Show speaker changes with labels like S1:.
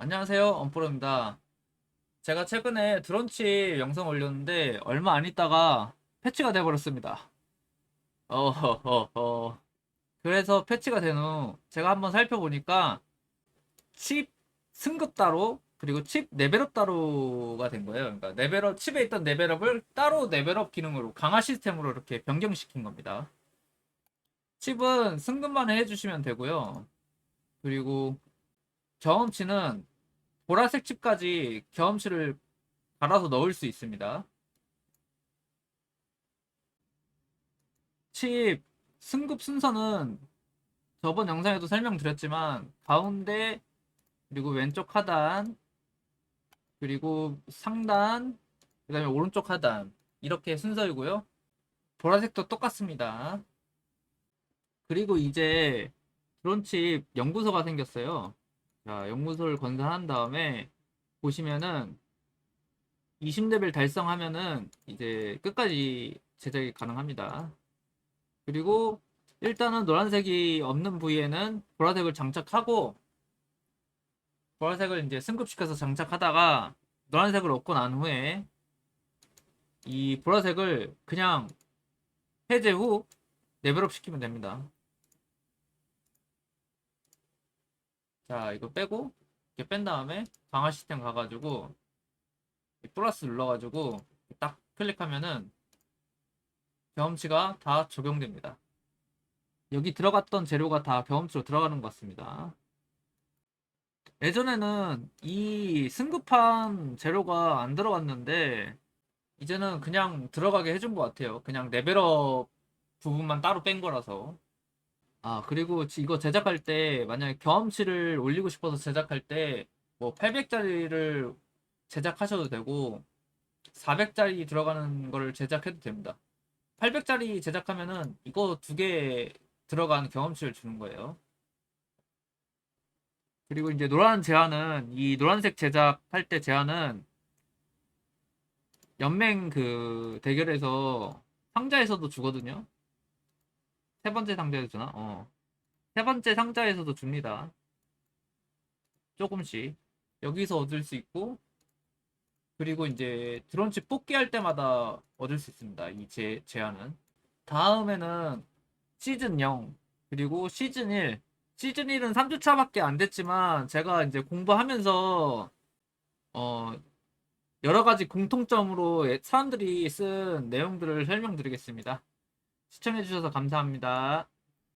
S1: 안녕하세요, 엄프로입니다. 제가 최근에 드론칩 영상 올렸는데 얼마 안 있다가 패치가 돼버렸습니다. 어허허허. 그래서 패치가 된 후 제가 한번 살펴보니까 칩 승급 따로 그리고 칩 레벨업 따로가 된 거예요. 그러니까 레벨업 칩에 있던 레벨업을 따로 레벨업 기능으로 강화 시스템으로 이렇게 변경시킨 겁니다. 칩은 승급만 해주시면 되고요. 그리고 경험치는 보라색 칩까지 경험치를 갈아서 넣을 수 있습니다. 칩 승급 순서는 저번 영상에도 설명드렸지만 가운데 그리고 왼쪽 하단 그리고 상단 그 다음에 오른쪽 하단 이렇게 순서이고요. 보라색도 똑같습니다. 그리고 이제 드론칩 연구소가 생겼어요. 자, 연구소를 건설한 다음에 보시면은 20레벨 달성하면은 이제 끝까지 제작이 가능합니다. 그리고 일단은 노란색이 없는 부위에는 보라색을 장착하고 보라색을 이제 승급시켜서 장착하다가 노란색을 얻고 난 후에 이 보라색을 그냥 해제 후 레벨업 시키면 됩니다. 자, 이거 빼고 이렇게 뺀 다음에 강화 시스템 가가지고 이 플러스 눌러가지고 딱 클릭하면은 경험치가 다 적용됩니다. 여기 들어갔던 재료가 다 경험치로 들어가는 것 같습니다. 예전에는 이 승급한 재료가 안 들어갔는데 이제는 그냥 들어가게 해준 것 같아요. 그냥 레벨업 부분만 따로 뺀 거라서. 아, 그리고 지- 이거 제작할 때 만약에 경험치를 올리고 싶어서 제작할 때 뭐 800짜리를 제작하셔도 되고 400짜리 들어가는 거를 제작해도 됩니다. 800짜리 제작하면은 이거 두 개 들어간 경험치를 주는 거예요. 그리고 이제 노란 제한은 이 노란색 제작할 때 제한은 연맹 그 대결에서 상자에서도 주거든요. 세 번째 상자에서 주나? 어. 세 번째 상자에서도 줍니다. 조금씩. 여기서 얻을 수 있고, 그리고 이제 드론칩 뽑기 할 때마다 얻을 수 있습니다. 이 제, 제한은. 다음에는 시즌 0, 그리고 시즌 1. 시즌 1은 3주차밖에 안 됐지만, 제가 이제 공부하면서, 어, 여러 가지 공통점으로 예- 사람들이 쓴 내용들을 설명드리겠습니다. 시청해주셔서 감사합니다.